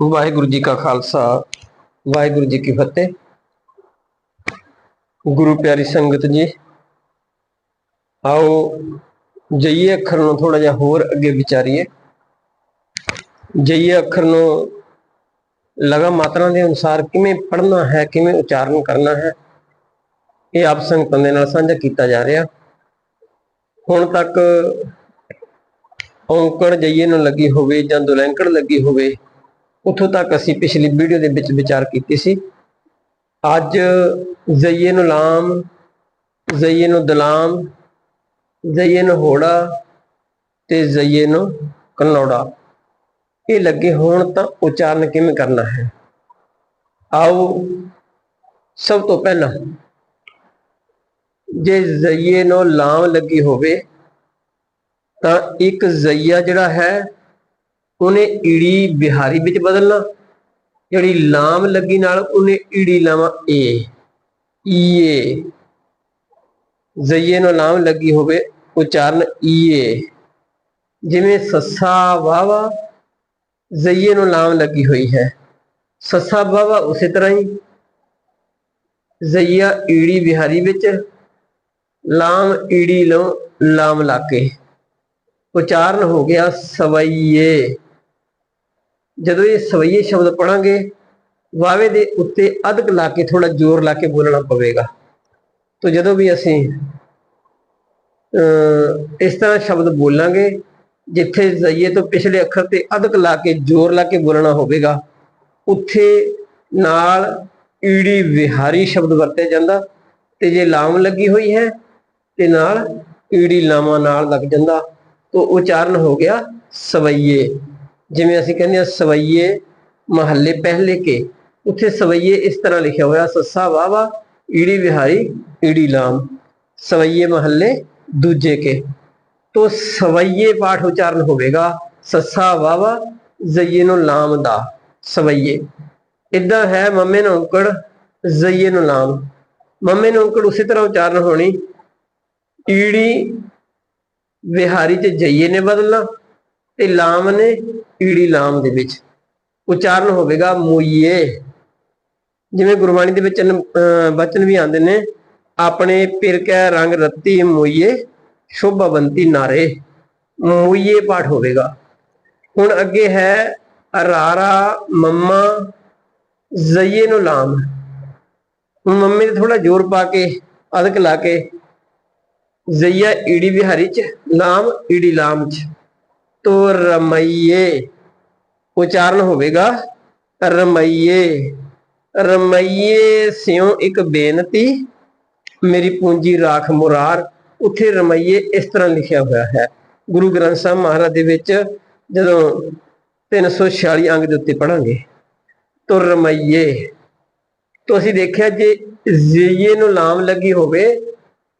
ਵਾਹਿਗੁਰੂ ਜੀ ਕਾ ਖਾਲਸਾ, ਵਾਹਿਗੁਰੂ ਜੀ ਕੀ ਫਤਿਹ। ਗੁਰੂ ਪਿਆਰੀ ਸੰਗਤ ਜੀ, ਆਓ ਜਈਏ ਅੱਖਰ ਨੂੰ ਥੋੜਾ ਜਿਹਾ ਹੋਰ ਅੱਗੇ ਵਿਚਾਰੀਏ। ਜਈਏ ਅੱਖਰ ਨੂੰ ਲਗਾ ਮਾਤਰਾ ਦੇ ਅਨੁਸਾਰ ਕਿਵੇਂ ਪੜ੍ਹਨਾ ਹੈ, ਕਿਵੇਂ ਉਚਾਰਨ ਕਰਨਾ ਹੈ, ਇਹ ਆਪ ਸੰਗਤਾਂ ਦੇ ਨਾਲ ਸਾਂਝਾ ਕੀਤਾ ਜਾ ਰਿਹਾ। ਹੁਣ ਤੱਕ ਔਂਕੜ ਜਈਏ ਨੂੰ ਲੱਗੀ ਹੋਵੇ ਜਾਂ ਦੁਲੈਂਕੜ ਲੱਗੀ ਹੋਵੇ ਉੱਥੋਂ ਤੱਕ ਅਸੀਂ ਪਿਛਲੀ ਵੀਡੀਓ ਦੇ ਵਿੱਚ ਵਿਚਾਰ ਕੀਤੀ ਸੀ। ਅੱਜ ਜ਼ਈਏ ਨੂੰ ਲਾਮ, ਜ਼ਈਏ ਨੂੰ ਦਲਾਮ, ਜ਼ਈਏ ਨੂੰ ਹੋੜਾ ਤੇ ਜ਼ਈਏ ਨੂੰ ਕਨੌੜਾ। ਇਹ ਲੱਗੇ ਹੋਣ ਤਾਂ ਉਚਾਰਨ ਕਿਵੇਂ ਕਰਨਾ ਹੈ? ਆਓ ਸਭ ਤੋਂ ਪਹਿਲਾਂ ਜੇ ਜ਼ਈਏ ਨੂੰ ਲਾਮ ਲੱਗੀ ਹੋਵੇ ਤਾਂ ਇੱਕ ਜ਼ਈਆ ਜਿਹੜਾ ਹੈ ਉਹਨੇ ਈੜੀ ਬਿਹਾਰੀ ਵਿੱਚ ਬਦਲਣਾ, ਜਿਹੜੀ ਲਾਮ ਲੱਗੀ ਨਾਲ ਉਹਨੇ ਈੜੀ ਲਾਵਾਂ ਏ ਈਏ e, ਜ਼ਈਏ ਨੂੰ ਲਾਮ ਲੱਗੀ ਹੋਵੇ ਉਚਾਰਨ e, ਈਏ ਜਿਵੇਂ ਸੱਸਾ ਵਾਵਾ ਜ਼ਈਏ ਨੂੰ ਲਾਮ ਲੱਗੀ ਹੋਈ ਹੈ। ਸੱਸਾ ਵਾਵਾ ਉਸੇ ਤਰ੍ਹਾਂ ਹੀ, ਜ਼ਈਆ ਈੜੀ ਬਿਹਾਰੀ ਵਿੱਚ, ਲਾਮ ਈੜੀ ਲੋ ਲਾਮ ਲਾ ਕੇ। ਉਚਾਰਨ ਹੋ ਗਿਆ ਸਵਈਏ। ਜਦੋਂ ਇਹ ਸਵਈਏ ਸ਼ਬਦ ਪੜਾਂਗੇ ਵਾਵੇ ਦੇ ਉੱਤੇ ਅਧਕ ਲਾ ਕੇ ਥੋੜਾ ਜ਼ੋਰ ਲਾ ਕੇ ਬੋਲਣਾ ਪਵੇਗਾ। ਤੋ ਜਦੋਂ ਵੀ ਅਸੀਂ, ਅਹ ਇਸ ਤਰ੍ਹਾਂ ਸ਼ਬਦ ਬੋਲਾਂਗੇ, ਜਿੱਥੇ ਜ਼ਈਏ ਤੋਂ ਪਿਛਲੇ ਅੱਖਰ ਤੇ ਅਧਕ ਲਾ ਕੇ ਜ਼ੋਰ ਲਾ ਕੇ ਬੋਲਣਾ ਹੋਵੇਗਾ, ਉੱਥੇ ਨਾਲ ਈੜੀ ਵਿਹਾਰੀ ਸ਼ਬਦ ਵਰਤਿਆ ਜਾਂਦਾ, ਤੇ ਜੇ ਲਾਮ ਲੱਗੀ ਹੋਈ ਹੈ, ਤੇ ਨਾਲ ਈੜੀ ਲਾਵਾਂ ਨਾਲ ਲੱਗ ਜਾਂਦਾ। ਤੋ ਉਚਾਰਨ ਹੋ ਗਿਆ ਸਵਈਏ। ਜਿਵੇਂ ਅਸੀਂ ਕਹਿੰਦੇ ਆ ਸਵਈਏ ਮਹੱਲੇ ਪਹਿਲੇ ਕੇ, ਉੱਥੇ ਸਵਈਏ ਇਸ ਤਰ੍ਹਾਂ ਲਿਖਿਆ ਹੋਇਆ, ਸੱਸਾ ਵਾਵਾ ਈੜੀ ਵਿਹਾਰੀ, ਈੜੀ ਲਾਮ। ਸਵਈਏ ਮਹੱਲੇ ਦੂਜੇ ਕੇ। ਤੋ ਸਵਈਏ ਪਾਠ ਉਚਾਰਨ ਹੋਵੇਗਾ, ਸੱਸਾ ਵਾਵਾ ਜ਼ਈਏ ਨੂੰ ਲਾਮ ਦਾ, ਸਵਈਏ। ਇਦਾਂ ਹੈ ਮੰਮੇ ਨੂੰ ਔਂਕੜ, ਜ਼ਈਏ ਨੂੰ ਲਾਮ। ਮੰਮੇ ਨੂੰ ਔਂਕੜ ਉਸੇ ਤਰ੍ਹਾਂ ਉਚਾਰਨ ਹੋਣੀ। ਈੜੀ ਵਿਹਾਰੀ ਚ ਜਈਏ ਨੇ ਬਦਲਣਾ, ਤੇ ਲਾਮ ਨੇ ਈੜੀ ਲਾਮ ਦੇ ਵਿੱਚ ਉਚਾਰਨ ਹੋਵੇਗਾ ਮੋਈਏ। ਜਿਵੇਂ ਗੁਰਬਾਣੀ ਦੇ ਵਿੱਚ ਨ- ਬਚਨ ਵੀ ਆਉਂਦੇ ਨੇ, ਆਪਣੇ ਪਿਰ ਕੈ ਰੰਗ ਰੱਤੀ ਮੁਈਏ, ਸ਼ੋਭਾਵੰਤੀ ਨਾਰੇ, ਮੋਈਏ ਪਾਠ ਹੋਵੇਗਾ। ਹੁਣ ਅੱਗੇ ਹੈ, ਰਾਰਾ ਮੰਮਾ ਜ਼ਈਏ ਨੂੰ ਲਾਮ। ਮੰਮੀ ਨੇ ਥੋੜਾ ਜ਼ੋਰ ਪਾ ਕੇ, ਅਦਕ ਲਾ ਕੇ, ਜ਼ਈਆ ਈੜੀ ਵਿਹਾਰੀ ਚ, ਲਾਮ ਈੜੀ ਲਾਮ ਚ। ਤੋ ਰਮਈਏ। ਉਚਾਰਨ ਹੋਵੇਗਾ। ਰਮਈਏ। ਰਮਈਏ ਸਿਉ ਇੱਕ ਬੇਨਤੀ। ਮੇਰੀ ਪੂੰਜੀ ਰਾਖ ਮੁਰਾਰ। ਉੱਥੇ ਰਮਈਏ ਇਸ ਤਰ੍ਹਾਂ ਲਿਖਿਆ ਹੋਇਆ ਹੈ। ਗੁਰੂ ਗ੍ਰੰਥ ਸਾਹਿਬ ਮਹਾਰਾਜ ਦੇ ਵਿੱਚ ਜਦੋਂ 346 ਅੰਗ ਦੇ ਉੱਤੇ ਪੜਾਂਗੇ ਤੋ ਰਮਈਏ। ਤੋ ਅਸੀਂ ਦੇਖਿਆ ਜੇ ਜ਼ੀਏ ਨੂੰ ਲਾਮ ਲੱਗੀ ਹੋਵੇ,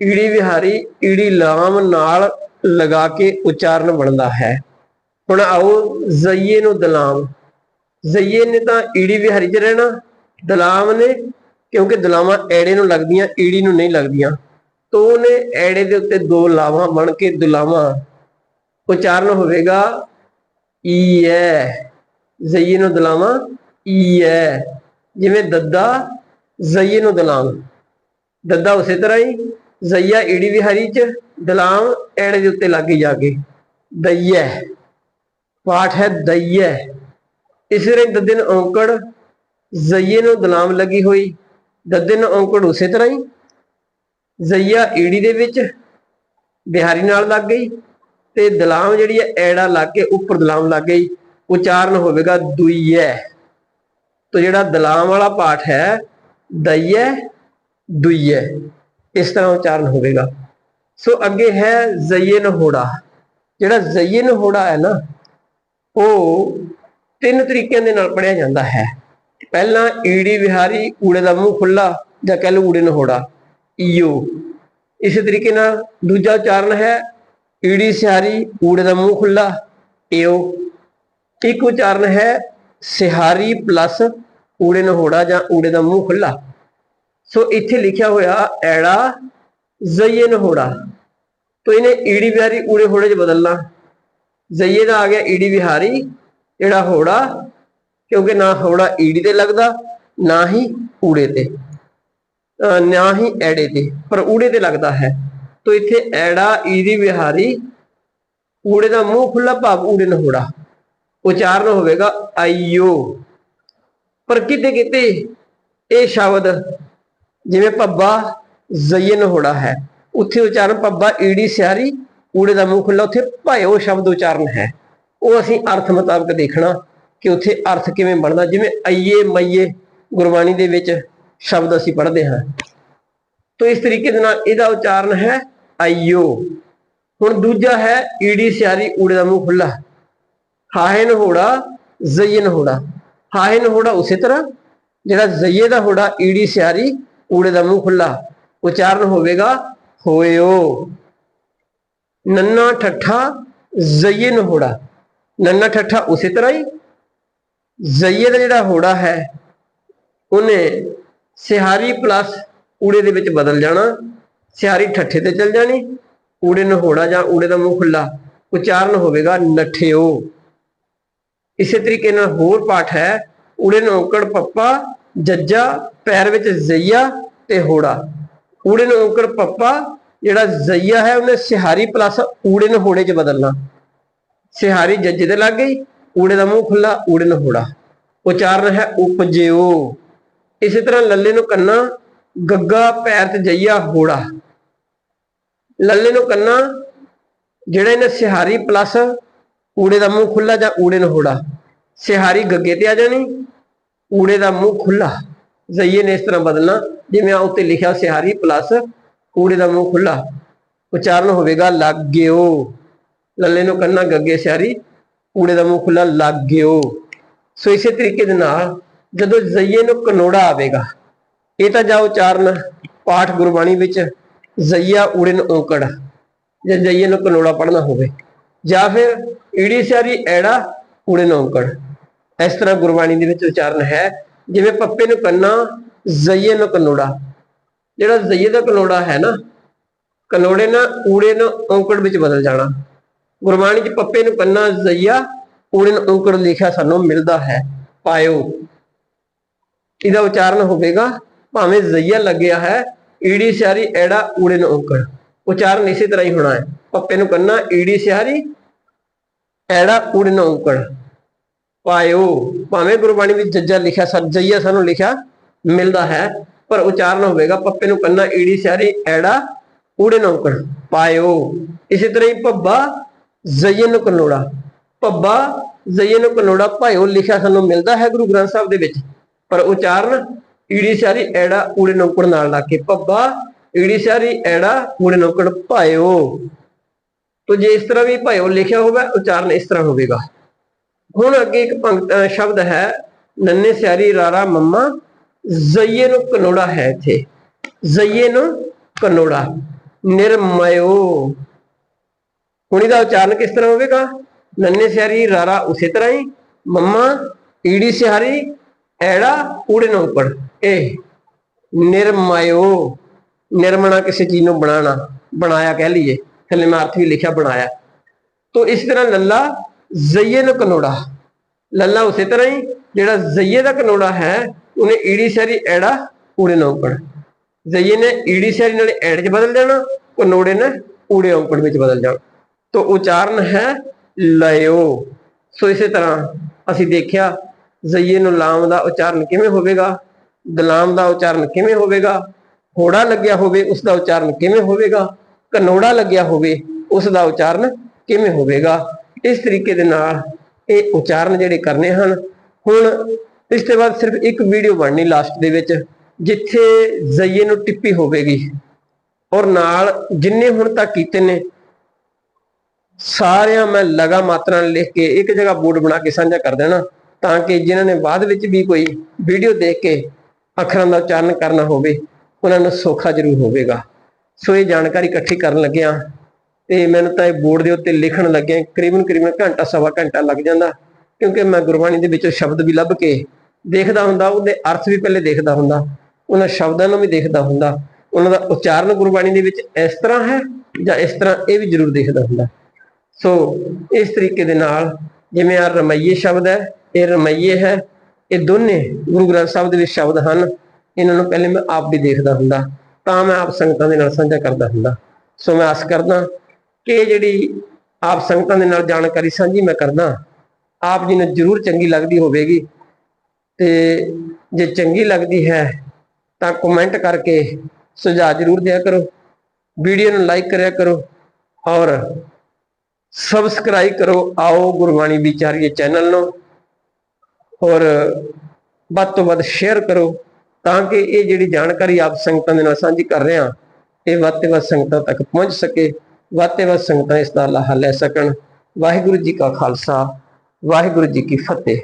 ਈੜੀ ਵਿਹਾਰੀ ਈੜੀ ਲਾਮ ਨਾਲ ਲਗਾ ਕੇ ਉਚਾਰਨ ਬਣਦਾ ਹੈ। ਹੁਣ ਆਓ ਜ਼ਈਏ ਨੂੰ ਦਲਾਮ। ਜ਼ਈਏ ਨੇ ਤਾਂ ਈੜੀ ਵਿਹਾਰੀ 'ਚ ਰਹਿਣਾ। ਦਲਾਮ ਨੇ, ਕਿਉਂਕਿ ਦਲਾਵਾਂ ਐੜੇ ਨੂੰ ਲੱਗਦੀਆਂ, ਈੜੀ ਨੂੰ ਨਹੀਂ ਲੱਗਦੀਆਂ। ਤੋ ਉਹਨੇ ਐੜੇ ਦੇ ਉੱਤੇ ਦੋ ਲਾਵਾਂ ਬਣ ਕੇ ਦੁਲਾਵਾਂ। ਉਚਾਰਨ ਹੋਵੇਗਾ, ਈ ਐ। ਜ਼ਈਏ ਨੂੰ ਦਲਾਵਾਂ, ਈ ਐ। ਜਿਵੇਂ ਦੱਦਾ, ਜ਼ਈਏ ਨੂੰ ਦਲਾਮ। ਦੱਦਾ ਉਸੇ ਤਰ੍ਹਾਂ ਹੀ, ਜ਼ਈਆ ਈੜੀ ਵਿਹਾਰੀ ਚ, ਦਲਾਮ ਐੜੇ ਦੇ ਉੱਤੇ ਲੱਗ ਜਾ ਕੇ। ਦਈਏ ਪਾਠ ਹੈ ਦਈਐ। ਇਸ ਤਰ੍ਹਾਂ ਹੀ ਦੱਦੇ ਜ਼ਈਏ ਨੂੰ ਦਲਾਮ ਲੱਗੀ ਹੋਈ। ਦੱਦੇ ਨੂੰ ਔਂਕੜ ਉਸੇ ਤਰ੍ਹਾਂ ਹੀ। ਜ਼ਈਆ ਈੜੀ ਦੇ ਵਿੱਚ ਬਿਹਾਰੀ ਨਾਲ ਲੱਗ ਗਈ ਤੇ ਦਲਾਮ ਜਿਹੜੀ ਹੈ ਐੜਾ ਲੱਗ ਕੇ ਉੱਪਰ ਦਲਾਮ ਲੱਗ ਗਈ। ਉਚਾਰਨ ਹੋਵੇਗਾ ਦੁਈਐ। ਤੋ ਜਿਹੜਾ ਦਲਾਮ ਵਾਲਾ ਪਾਠ ਹੈ ਦਈਐ, ਦੁਈਐ, ਇਸ ਤਰ੍ਹਾਂ ਉਚਾਰਨ ਹੋਵੇਗਾ। ਸੋ ਅੱਗੇ ਹੈ ਜ਼ਈਏ ਨਹੋੜਾ। ਜਿਹੜਾ ਜ਼ਈਏ ਨਹੋੜਾ ਹੈ ਨਾ ਉਹ ਤਿੰਨ ਤਰੀਕਿਆਂ ਦੇ ਨਾਲ ਪੜਿਆ ਜਾਂਦਾ ਹੈ। ਪਹਿਲਾਂ ਈੜੀ ਵਿਹਾਰੀ ਊੜੇ ਦਾ ਮੂੰਹ ਖੁੱਲਾ ਜਾਂ ਕਹਿ ਲਓ ਊੜੇ ਨਹੋੜਾ, ਈਓ। ਇਸੇ ਤਰੀਕੇ ਨਾਲ ਦੂਜਾ ਉਚਾਰਨ ਹੈ, ਈੜੀ ਸਿਹਾਰੀ ਊੜੇ ਦਾ ਮੂੰਹ ਖੁੱਲਾ ਏਓ। ਇੱਕ ਉਚਾਰਨ ਹੈ, ਸਿਹਾਰੀ ਪਲੱਸ ਊੜੇ ਨਹੋੜਾ ਜਾਂ ਊੜੇ ਦਾ ਮੂੰਹ ਖੁੱਲਾ ਸੋ ਇੱਥੇ ਲਿਖਿਆ ਹੋਇਆ ਐੜਾ ਜ਼ਈਏ ਨਹੋੜਾ। ਤੋ ਇਹਨੇ ਈੜੀ ਵਿਹਾਰੀ ਊੜੇ ਹੋੜੇ ਚ ਬਦਲਣਾ। ਜ਼ਈਏ ਦਾ ਆ ਗਿਆ ਈੜੀ ਵਿਹਾਰੀ, ਜਿਹੜਾ ਹੋੜਾ, ਕਿਉਂਕਿ ਨਾ ਹੋੜਾ ਈੜੀ ਤੇ ਲੱਗਦਾ, ਨਾ ਹੀ ਊੜੇ ਤੇ। ਨਾ ਹੀ ਐੜੇ ਤੇ, ਪਰ ਊੜੇ ਤੇ ਲੱਗਦਾ ਹੈ। ਤੋ ਇੱਥੇ ਐੜਾ ਈੜੀ ਵਿਹਾਰੀ, ਊੜੇ ਦਾ ਮੂੰਹ ਖੁੱਲਾ ਭਾਵ ਊੜੇ ਨਾ ਹੋੜਾ। ਉਚਾਰਨ ਹੋਵੇਗਾ, ਆਈਓ। ਪਰ ਕਿਤੇ ਕਿਤੇ ਇਹ ਸ਼ਬਦ, ਜਿਵੇਂ ਪੱਬਾ ਜ਼ਯਨ ਹੋੜਾ ਹੈ, ਉੱਥੇ ਉਚਾਰਨ ਪੱਬਾ ਈੜੀ ਸਿਆਰੀ ਊੜੇ ਦਾ ਮੂੰਹ ਖੁੱਲਾ ਉੱਥੇ ਭਾਇਓ ਸ਼ਬਦ ਉਚਾਰਨ ਹੈ। ਉਹ ਅਸੀਂ ਅਰਥ ਮੁਤਾਬਕ ਦੇਖਣਾ ਕਿ ਉੱਥੇ ਅਰਥ ਕਿਵੇਂ ਬਣਦਾ। ਜਿਵੇਂ ਅਈਏ ਮਈਏ ਗੁਰਬਾਣੀ ਦੇ ਵਿੱਚ ਸ਼ਬਦ ਅਸੀਂ ਪੜ੍ਹਦੇ ਹਾਂ। ਤੋ ਇਸ ਤਰੀਕੇ ਦੇ ਨਾਲ ਇਹਦਾ ਉਚਾਰਨ ਹੈ ਆਈਓ ਹੁਣ ਦੂਜਾ ਹੈ ਈੜੀ ਸਿਆਰੀ ਊੜੇ ਦਾ ਮੂੰਹ ਖੁੱਲਾ ਹਾਇਨ ਹੋੜਾ ਜ਼ਯਨ ਹੋੜਾ ਹਾਇਨ ਹੋੜਾ ਉਸੇ ਤਰ੍ਹਾਂ, ਜਿਹੜਾ ਜ਼ਈਏ ਦਾ ਹੋੜਾ ਈੜੀ ਸਿਆਰੀ ਊੜੇ ਦਾ ਮੂੰਹ ਖੁੱਲਾ ਉਚਾਰਨ ਹੋਵੇਗਾ ਹੋਇਓ। ਨੰਨਾ ਠੱਠਾ ਜ਼ਈਨ ਹੋੜਾ। ਨੰਨਾ ਠੱਠਾ ਉਸੇ ਤਰ੍ਹਾਂ ਹੀ। ਜ਼ਈਏ ਦਾ ਜਿਹੜਾ ਹੋੜਾ ਹੈ, ਉਹਨੇ ਸਿਹਾਰੀ ਪਲੱਸ ਊੜੇ ਦੇ ਵਿੱਚ ਬਦਲ ਜਾਣਾ, ਸਿਹਾਰੀ ਠੱਠੇ ਤੇ ਚਲ ਜਾਣੀ। ਊੜੇ ਨੂੰ ਹੋੜਾ ਜਾਂ ਊੜੇ ਦਾ ਮੂੰਹ ਖੁੱਲਾ ਉਚਾਰਨ ਹੋਵੇਗਾ ਨਠਿਓ। ਇਸੇ ਤਰੀਕੇ ਨਾਲ ਹੋਰ ਪਾਠ ਹੈ, ਊੜੇ ਨੂੰ ਔਕੜ ਪੱਪਾ, ਜੱਜਾ, ਪੈਰ ਵਿੱਚ ਜ਼ਈਆ ਤੇ ਹੋੜਾ। ਊੜੇ ਨੂੰ ਔਕੜ ਪੱਪਾ ਜਿਹੜਾ ਜ਼ਈਆ ਹੈ ਉਹਨੇ ਸਿਹਾਰੀ ਪਲੱਸ ਊੜੇ ਨੂੰ ਹੋੜੇ 'ਚ ਬਦਲਣਾ। ਸਿਹਾਰੀ ਜੱਜੇ ਤੇ ਲੱਗ ਗਈ, ਊੜੇ ਦਾ ਮੂੰਹ ਖੁੱਲਾ ਊੜੇ ਨੂੰ ਹੋੜਾ ਉਚਾਰਨ ਹੈ ਉਪਜਿਓ। ਇਸੇ ਤਰ੍ਹਾਂ ਲੱਲੇ ਨੂੰ ਕੰਨਾ, ਗੱਗਾ, ਪੈਰ ਤੇ ਜਈਆ, ਹੋੜਾ। ਲੱਲੇ ਨੂੰ ਕੰਨਾ, ਜਿਹੜਾ ਇਹਨੇ ਸਿਹਾਰੀ ਪਲੱਸ ਊੜੇ ਦਾ ਮੂੰਹ ਖੁੱਲਾ ਜਾਂ ਊੜੇ ਨੂੰ ਹੋੜਾ ਸਿਹਾਰੀ ਗੱਗੇ ਤੇ ਆ ਜਾਣੀ, ਊੜੇ ਦਾ ਮੂੰਹ ਖੁੱਲਾ ਜ਼ਈਏ ਨੇ ਇਸ ਤਰ੍ਹਾਂ ਬਦਲਣਾ, ਜਿਵੇਂ ਆ ਉੱਤੇ ਲਿਖਿਆ ਸਿਹਾਰੀ ਪਲੱਸ ਕੂੜੇ ਦਾ ਮੂੰਹ ਖੁੱਲਾ ਉਚਾਰਨ ਹੋਵੇਗਾ ਲੱਗਿਓ ਲੱਲੇ ਨੂੰ ਕੰਨਾ ਗੱਗੇ ਸਿਹਾਰੀ ਊੜੇ ਦਾ ਮੂੰਹ ਖੁੱਲਾ ਲੱਗਿਓ ਸੋ ਇਸੇ ਤਰੀਕੇ ਦੇ ਨਾਲ ਜਦੋਂ ਜ਼ਈਏ ਨੂੰ ਕਨੋੜਾ ਆਵੇਗਾ, ਇਹ ਤਾਂ ਜਾ ਉਚਾਰਨ ਪਾਠ ਗੁਰਬਾਣੀ ਵਿੱਚ ਜ਼ਈਆ ਊੜੇ ਨੂੰ ਔਕੜ, ਜਾਂ ਜ਼ਈਏ ਨੂੰ ਕਨੋੜਾ ਪੜਨਾ ਹੋਵੇ, ਜਾਂ ਫਿਰ ਈੜੀ ਸਿਆਰੀ ਐੜਾ ਊੜੇ ਨੂੰ ਔਕੜ। ਇਸ ਤਰ੍ਹਾਂ ਗੁਰਬਾਣੀ ਦੇ ਵਿੱਚ ਉਚਾਰਨ ਹੈ, ਜਿਵੇਂ ਪੱਪੇ ਨੂੰ ਕੰਨਾ, ਜ਼ਈਏ ਨੂੰ ਕਨੋੜਾ। ਜਿਹੜਾ ਜ਼ਈਏ ਦਾ ਕਲੋੜਾ ਹੈ ਨਾ ਕਨੋੜੇ ਨਾਲ ਊੜੇ ਨੂੰ ਔਂਕੜ ਵਿੱਚ ਬਦਲ ਜਾਣਾ। ਗੁਰਬਾਣੀ 'ਚ ਪੱਪੇ ਨੂੰ ਕੰਨਾ ਜ਼ਈਆ, ਊੜੇ ਨੂੰ ਔਂਕੜ ਲਿਖਿਆ ਸਾਨੂੰ ਮਿਲਦਾ ਹੈ, ਪਾਇਓ। ਇਹਦਾ ਉਚਾਰਨ ਹੋਵੇਗਾ, ਭਾਵੇਂ ਜ਼ਈਆ ਲੱਗਿਆ ਹੈ, ਈੜੀ, ਸਿਆਰੀ, ਐੜਾ, ਊੜੇ ਨੂੰ ਔਂਕੜ। ਉਚਾਰਨ ਇਸੇ ਤਰ੍ਹਾਂ ਹੀ ਹੋਣਾ ਹੈ। ਪੱਪੇ ਨੂੰ ਕੰਨਾ, ਈੜੀ, ਸਿਆਰੀ, ਐੜਾ, ਊੜੇ ਨੂੰ ਔਂਕੜ। ਪਾਇਓ। ਭਾਵੇਂ ਗੁਰਬਾਣੀ ਵਿੱਚ ਜੱਜਾ ਲਿਖਿਆ ਸਰ ਜਈਆ ਸਾਨੂੰ ਲਿਖਿਆ ਮਿਲਦਾ ਹੈ। ਪਰ ਉਚਾਰਨ ਹੋਵੇਗਾ। ਪੱਪੇ ਨੂੰ ਕੰਨਾ, ਈੜੀ ਸਿਆਰੀ ਐੜਾ, ਊੜੇ ਨੂੰ ਪਾਇਓ। ਇਸੇ ਤਰ੍ਹਾਂ ਹੀ ਭੱਬਾ ਜ਼ਈਨ ਕਨੋੜਾ। ਭੱਬਾ ਜ਼ਈਨ ਕਨੋੜਾ। ਭਾਇਓ ਲਿਖਿਆ ਸਾਨੂੰ ਮਿਲਦਾ ਹੈ ਗੁਰੂ ਗ੍ਰੰਥ ਸਾਹਿਬ ਦੇ ਵਿੱਚ। ਪਰ ਉਚਾਰਨ, ਈੜੀ ਸਿਆਰੀ ਐੜਾ, ਊੜੇ ਨੂੰ ਨਾਲ ਲਾ ਕੇ। ਭੱਬਾ, ਈੜੀ ਸਿਆਰੀ ਐੜਾ, ਊੜੇ ਨੂੰ ਪਾਇਓ। ਭਾਇਓ ਤੋ ਜੇ ਇਸ ਤਰ੍ਹਾਂ ਵੀ ਭਾਇਓ ਲਿਖਿਆ ਹੋਵੇ, ਉਚਾਰਨ ਇਸ ਤਰ੍ਹਾਂ ਹੋਵੇਗਾ। ਹੁਣ ਅੱਗੇ ਇੱਕ ਪੰਕਤ ਸ਼ਬਦ ਹੈ, ਨੰਨੇ ਸਿਆਰੀ ਰਾਰਾ, ਮੰਮਾ। ਜ਼ਈਏ ਨੂੰ ਕਨੋੜਾ ਹੈ ਇੱਥੇ। ਜ਼ਈਏ ਨੂੰ ਕਨੋੜਾ ਨਿਰਮਯੋ। ਹੁਣ ਦਾ ਉਚਾਰਨ ਕਿਸ ਤਰ੍ਹਾਂ ਹੋਵੇਗਾ? ਨੰਨੇ ਸਿਆਰੀ ਰਾਰਾ ਉਸੇ ਤਰ੍ਹਾਂ ਹੀ। ਮੰਮਾ, ਈੜੀ ਸਿਆਰੀ ਐੜਾ ਊੜੇ ਨੂੰ ਉੱਪਰ। ਇਹ ਨਿਰਮਯੋ। ਨਿਰਮਣਾ ਕਿਸੇ ਚੀਜ਼ ਨੂੰ ਬਣਾਉਣਾ। ਬਣਾਇਆ ਕਹਿ ਲਈਏ। ਥੱਲੇ ਮੈਂ ਅਰਥ ਵੀ ਲਿਖਿਆ ਬਣਾਇਆ। ਤੋ ਇਸ ਤਰ੍ਹਾਂ ਲੱਲਾ ਜ਼ਈਏ ਨੂੰ ਕਨੋੜਾ ਲੱਲਾ ਉਸੇ ਤਰ੍ਹਾਂ ਹੀ, ਜਿਹੜਾ ਜ਼ਈਏ ਦਾ ਕਨੋੜਾ ਹੈ ਉਹਨੇ ਈੜੀ ਸਾਰੀ ਐੜਾ ਊੜੇ ਨੂੰ ਔਂਕੜ ਨੇ ਈੜੀ ਸਾਰੀ ਨਾਲ ਐੜ 'ਚ ਬਦਲ ਜਾਣਾ ਕਨੋੜੇ ਨੇ ਊੜੇ ਔਂਕੜ ਵਿੱਚ ਬਦਲ ਜਾਣਾ। ਤੋ ਉਚਾਰਨ ਹੈ ਲਇਓ। ਸੋ ਇਸੇ ਤਰ੍ਹਾਂ ਅਸੀਂ ਦੇਖਿਆ, ਜ਼ਈਏ ਨੂੰ ਲਾਮ ਦਾ ਉਚਾਰਨ ਕਿਵੇਂ ਹੋਵੇਗਾ, ਦਲਾਮ ਦਾ ਉਚਾਰਨ ਕਿਵੇਂ ਹੋਵੇਗਾ, ਹੋੜਾ ਲੱਗਿਆ ਹੋਵੇ ਉਸ ਦਾ ਉਚਾਰਨ ਕਿਵੇਂ ਹੋਵੇਗਾ ਕਨੋੜਾ ਲੱਗਿਆ ਹੋਵੇ ਉਸ ਦਾ ਉਚਾਰਨ ਕਿਵੇਂ ਹੋਵੇਗਾ। ਇਸ ਤਰੀਕੇ ਦੇ ਨਾਲ ਇਹ ਉਚਾਰਨ ਜਿਹੜੇ ਕਰਨੇ ਹਨ, ਹੁਣ ਇਸ ਤੋਂ ਬਾਅਦ ਸਿਰਫ ਇੱਕ ਵੀਡੀਓ ਬਣਨੀ ਲਾਸਟ ਦੇ ਵਿੱਚ, ਜਿੱਥੇ ਜ਼ਈਏ ਨੂੰ ਟਿੱਪੀ ਹੋਵੇਗੀ। ਔਰ ਨਾਲ ਜਿੰਨੇ ਹੁਣ ਤੱਕ ਕੀਤੇ ਨੇ, ਸਾਰਿਆਂ ਮੈਂ ਲਗਾ ਮਾਤਰਾ ਨਾਲ ਲਿਖ ਕੇ ਇੱਕ ਜਗ੍ਹਾ ਬੋਰਡ ਬਣਾ ਕੇ ਸਾਂਝਾ ਕਰ ਦੇਣਾ, ਤਾਂ ਕਿ ਜਿਨ੍ਹਾਂ ਨੇ ਬਾਅਦ ਵਿੱਚ ਵੀ ਕੋਈ ਵੀਡੀਓ ਦੇਖ ਕੇ ਅੱਖਰਾਂ ਦਾ ਉਚਾਰਨ ਕਰਨਾ ਹੋਵੇ, ਉਹਨਾਂ ਨੂੰ ਸੌਖਾ ਜ਼ਰੂਰ ਹੋਵੇਗਾ। ਸੋ ਇਹ ਜਾਣਕਾਰੀ ਇਕੱਠੀ ਕਰਨ ਲੱਗਿਆ ਤੇ ਮੈਨੂੰ ਤਾਂ ਇਹ ਬੋਰਡ ਦੇ ਉੱਤੇ ਲਿਖਣ ਲੱਗਿਆ ਕਰੀਬਨ ਕਰੀਬਨ ਘੰਟਾ, ਸਵਾ ਘੰਟਾ ਲੱਗ ਜਾਂਦਾ, ਕਿਉਂਕਿ ਮੈਂ ਗੁਰਬਾਣੀ ਦੇ ਵਿੱਚੋਂ ਸ਼ਬਦ ਵੀ ਲੱਭ ਕੇ ਦੇਖਦਾ ਹੁੰਦਾ, ਉਹਦੇ ਅਰਥ ਵੀ ਪਹਿਲੇ ਦੇਖਦਾ ਹੁੰਦਾ, ਉਹਨਾਂ ਸ਼ਬਦਾਂ ਨੂੰ ਵੀ ਦੇਖਦਾ ਹੁੰਦਾ, ਉਹਨਾਂ ਦਾ ਉਚਾਰਨ ਗੁਰਬਾਣੀ ਦੇ ਵਿੱਚ ਇਸ ਤਰ੍ਹਾਂ ਹੈ ਜਾਂ ਇਸ ਤਰ੍ਹਾਂ ਇਹ ਵੀ ਜ਼ਰੂਰ ਦੇਖਦਾ ਹੁੰਦਾ। ਸੋ ਇਸ ਤਰੀਕੇ ਦੇ ਨਾਲ ਜਿਵੇਂ ਆ ਰਮਈਏ ਸ਼ਬਦ ਹੈ, ਇਹ ਰਮਈਏ ਹੈ, ਇਹ ਦੋਨੇ ਗੁਰੂ ਗ੍ਰੰਥ ਸਾਹਿਬ ਦੇ ਵਿੱਚ ਸ਼ਬਦ ਹਨ, ਇਹਨਾਂ ਨੂੰ ਪਹਿਲੇ ਮੈਂ ਆਪ ਵੀ ਦੇਖਦਾ ਹੁੰਦਾ, ਤਾਂ ਮੈਂ ਆਪ ਸੰਗਤਾਂ ਦੇ ਨਾਲ ਸਾਂਝਾ ਕਰਦਾ ਹੁੰਦਾ। ਸੋ ਮੈਂ ਆਸ ਕਰਦਾ ਕਿ ਜਿਹੜੀ ਆਪ ਸੰਗਤਾਂ ਦੇ ਨਾਲ ਜਾਣਕਾਰੀ ਸਾਂਝੀ ਮੈਂ ਕਰਦਾ, ਆਪ ਜੀ ਨੂੰ ਜ਼ਰੂਰ ਚੰਗੀ ਲੱਗਦੀ ਹੋਵੇਗੀ। ਤੇ ਜੇ ਚੰਗੀ ਲੱਗਦੀ ਹੈ ਤਾਂ ਕਮੈਂਟ ਕਰਕੇ ਸੁਝਾਅ ਜ਼ਰੂਰ ਦਿਆ ਕਰੋ। ਵੀਡੀਓ ਨੂੰ ਲਾਈਕ ਕਰਿਆ ਕਰੋ ਔਰ ਸਬਸਕ੍ਰਾਈਬ ਕਰੋ ਆਓ ਗੁਰਬਾਣੀ ਵਿਚਾਰੀਏ ਚੈਨਲ ਨੂੰ ਔਰ ਵੱਧ ਤੋਂ ਵੱਧ ਸ਼ੇਅਰ ਕਰੋ ਤਾਂ ਕਿ ਇਹ ਜਿਹੜੀ ਜਾਣਕਾਰੀ ਆਪ ਸੰਗਤਾਂ ਦੇ ਨਾਲ ਸਾਂਝੀ ਕਰ ਰਹੇ ਹਾਂ, ਇਹ ਵੱਧ ਤੋਂ ਵੱਧ ਸੰਗਤਾਂ ਤੱਕ ਪਹੁੰਚ ਸਕੇ, ਵੱਧ ਤੋਂ ਵੱਧ ਸੰਗਤਾਂ ਇਸ ਦਾ ਲਾਹਾ ਲੈ ਸਕਣ। ਵਾਹਿਗੁਰੂ ਜੀ ਕਾ ਖਾਲਸਾ, ਵਾਹਿਗੁਰੂ ਜੀ ਕੀ ਫਤਿਹ।